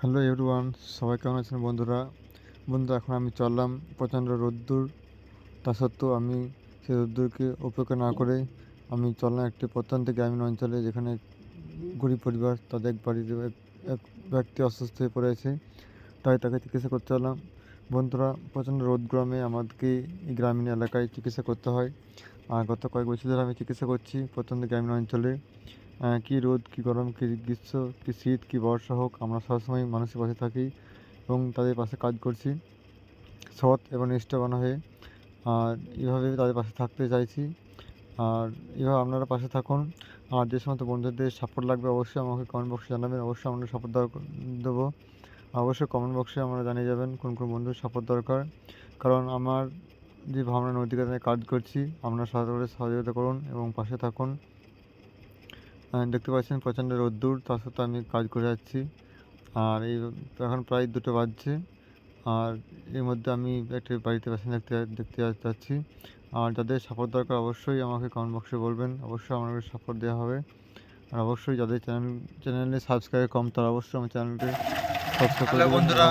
Hello everyone, সবাই কেমন আছেন বন্ধুরা? বন্ধুরা, এখন আমি চললাম প্রচণ্ড রোদ্দুর। তা সত্ত্বেও আমি সেই রোদ্দুরকে উপেক্ষা না করে আমি চললাম একটি প্রত্যন্ত গ্রামীণ অঞ্চলে যেখানে গরিব পরিবার, তাদের এক বাড়ির এক- ব্যক্তি অসুস্থ হয়ে পড়েছে তাই তাকে চিকিৎসা করতে চললাম। বন্ধুরা, প্রচণ্ড রোদ গরমে আমাদেরকে এই গ্রামীণ এলাকায় চিকিৎসা করতে হয়। আর গত কয়েক বছর ধরে আমি চিকিৎসা করছি প্রত্যন্ত গ্রামীণ অঞ্চলে। কী রোদ, কী গরম, কী গ্রীষ্ম, কী শীত, কী বর্ষা হোক, আমরা সবসময় মানুষের পাশে থাকি এবং তাদের পাশে কাজ করছি, সৎ এবং নিষ্ঠাবান হয়ে। আর এভাবে তাদের পাশে থাকতে চাইছি। আর এভাবে আপনারা পাশে থাকুন। আর যে সমস্ত বন্ধুদের সাপোর্ট লাগবে, অবশ্যই আমাকে কমেন্ট বক্সে জানাবেন। অবশ্যই আমরা সাপোর্ট দেবো। অবশ্যই কমেন্ট বক্সে আমরা জানিয়ে যাবেন কোন কোন বন্ধুর সাপোর্ট দরকার। কারণ আমার যে ভাবনা নৈতিকতা নিয়ে কাজ করছি, আপনারা সহযোগিতা সহযোগিতা করুন এবং পাশে থাকুন। দেখতে পাচ্ছেন প্রচণ্ড রোদ্দুর, তার সাথে আমি কাজ করে যাচ্ছি। আর এই এখন প্রায় দুটো বাজছে। আর এর মধ্যে আমি একটি বাড়িতে পেশেন্ট দেখতে দেখতে যাচ্ছি। আর যাদের সাপোর্ট দরকার অবশ্যই আমাকে কমেন্ট বক্সে বলবেন। অবশ্যই আমাকে সাপোর্ট দেওয়া হবে। আর অবশ্যই যাদের চ্যানেল চ্যানেলে সাবস্ক্রাইব কম, তারা অবশ্যই আমার চ্যানেলকে করে বন্ধুরা।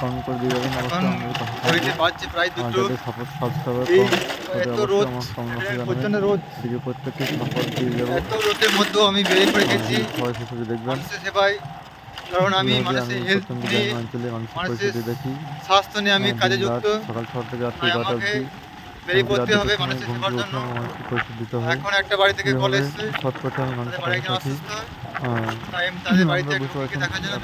কমেন্ট করে দিয়ে যাবেন অবশ্যই আমাদের পাশে থাকবেন বাজছে প্রায় আর দুটো। যাদের সাপোর্ট সাবস্ক্রাইবার এই কম তাদের এত অবশ্যই আমার কমেন্ট জানাবেন প্রচণ্ড প্রত্যেককে সাপোর্ট দিয়ে যাব। রোদের মধ্যেও আমি বেরিয়ে পড়ে গেছি সবাই দেখবেন। সেবায়। কারণ আমি মানুষের হেলথ নিয়ে স্বাস্থ্য নিয়ে আমি কাজে যুক্ত। সকাল ছটা থেকে রাত্রি অবধি বেরিয়ে পড়তে হবে মানুষের সেবার জন্য। উঠে আমার মানুষকে পরিস্থিতি দিতে হয়। এখন একটা বাড়ি থেকে কল এসছে? সৎ পথে আমি মানুষের তাদের বাড়ি একজন অসুস্থ তাই তাদের বাড়িতে একটু দেখার জন্য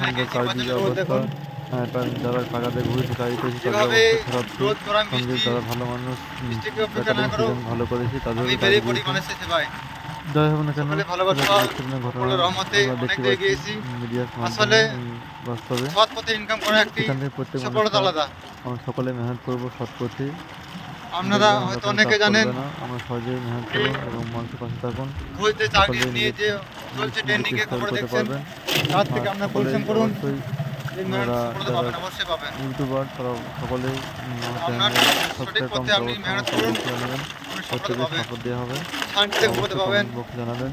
যারা টাকাতে ঘুরেছে সঙ্গে যারা ভালো মানুষ ভালো করেছি তাদের যাই হোক না কেন ঘটনা দেখতে পাচ্ছি। মিডিয়ার বাস্তবে। থেকে প্রত্যেক সকলে মেহনত করব সৎ পথে আপনারা হয়তো অনেকে জানেন আমরা সহজেই মেহনত করুন এবং মানুষের পাশে থাকুন। চাকরি নিয়ে যে চলছে ট্রেন্ডিং খবর দেখছেন তার থেকে আপনার পরিশ্রম করুন। ইউটিউবার তারা সকলেই জানাবেন প্রত্যেকে সাপোর্ট দেওয়া হবে। জানাবেন।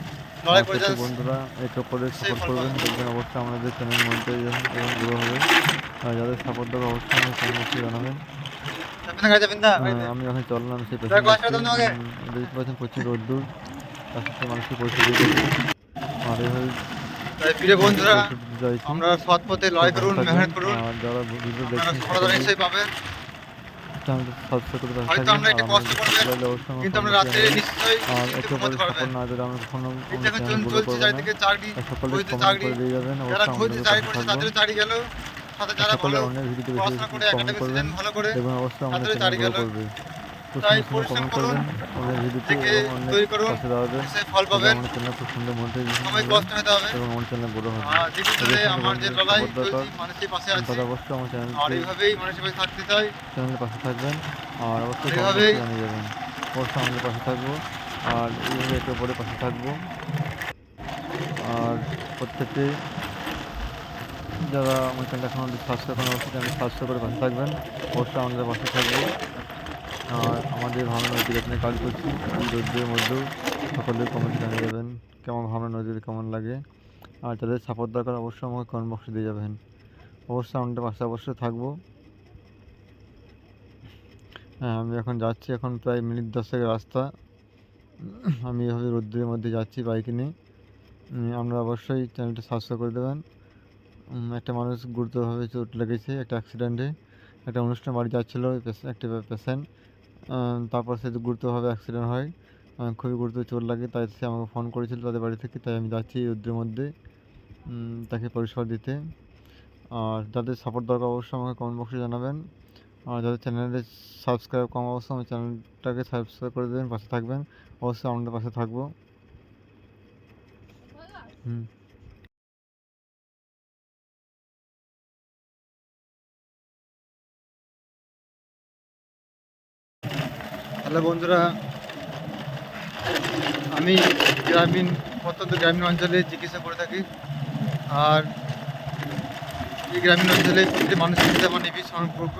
বন্ধুরা একে অপরের সাপোর্ট করবেন। পাবেন। দেখবেন অবশ্যই আমাদের চ্যানেল মধ্যে এবং গ্রো হবে। যাদের সাপোর্ট দেওয়া অবশ্যই আমাদের চ্যানেল অবশ্যই জানাবেন। আমি এখন চললাম সেই দেখ, বাসা দাও না আগে। দেখতে পাচ্ছেন প্রচুর রোদ্দুর তার সাথে মানুষের পরিস্থিতি আর এইভাবে তাই প্রিয় বন্ধুরা। আমরা সৎ পথে লড়াই করুন। মেহনত করুন। আর যারা ভিডিও দেখছেন সফলতা নিশ্চয়ই পাবেন। চাকরি যারা চাকরি করছে তাদেরও চাকরি গেল সাথে যারা ভালো অনেক ভিডিওতে বেশি পড়াশোনা করে একাডেমিক করবেন ভালো করে দেখবেন অবশ্যই আমাদের চ্যানেল গেল। তাই পরিশ্রম করুন, থেকে এবং তৈরি করুন, পাশে ফল পাবেন। মধ্যে কষ্ট হতে হবে। এবং আমার আর যে লড়াই চলছি মানুষের পাশে আছি। অবশ্যই আমার আর এইভাবেই মানুষের পাশে থাকতে চাই। চ্যানেলের পাশে থাকবেন। আর অবশ্যই এইভাবেই- যাবেন। অবশ্যই আমাদের পাশে থাকব। আর এইভাবে একে অপরের পাশে থাকব। আর প্রত্যেকে যারা আমার চ্যানেল এখন সাবস্ক্রাইব করেন, অবশ্যই চ্যানেল সাবস্ক্রাইব করে পাশে থাকবেন। অবশ্যই আমাদের পাশে থাকব আর আমাদের ভাবনা নদীর এখানে কাজ করছি। রোদ্রের মধ্যেও সকলে কমেন্ট জানিয়ে যাবেন কেমন ভাবনা নদীর, কেমন লাগে। আর যাদের সাপোর্ট দরকার, অবশ্যই আমাকে কমেন্ট বক্সে দিয়ে যাবেন। অবশ্যই আমাদের পাশে অবশ্যই থাকব। হ্যাঁ আমি এখন যাচ্ছি এখন প্রায় মিনিট দশেক রাস্তা। আমি এভাবে রোদ্রের মধ্যে যাচ্ছি বাইক নিয়ে। আপনারা অবশ্যই চ্যানেলটা সাবস্ক্রাইব করে দেবেন। একটা মানুষ গুরুতরভাবে চোট লেগেছে একটা অ্যাক্সিডেন্টে একটা অনুষ্ঠান বাড়ি যাচ্ছিল একটা পেশেন্ট তারপর সে গুরুতরভাবে অ্যাক্সিডেন্ট হয়। খুবই গুরুতর চোট লাগে, তাই সে আমাকে ফোন করেছিল তাদের বাড়ি থেকে, তাই আমি যাচ্ছি এই রোদ্রের মধ্যে তাকে পরিষেবা দিতে। আর যাদের সাপোর্ট দরকার অবশ্যই আমাকে কমেন্ট বক্সে জানাবেন। আর যাদের চ্যানেলে সাবস্ক্রাইব কম, অবশ্যই আমার চ্যানেলটাকে সাবস্ক্রাইব করে দেবেন, পাশে থাকবেন। অবশ্যই আমাদের পাশে থাকব। হুম। হ্যালো বন্ধুরা, আমি গ্রামীণ, অত্যন্ত গ্রামীণ অঞ্চলে চিকিৎসা করে থাকি। আর এই গ্রামীণ অঞ্চলে মানুষের সাথে আমার নিবিড় সম্পর্ক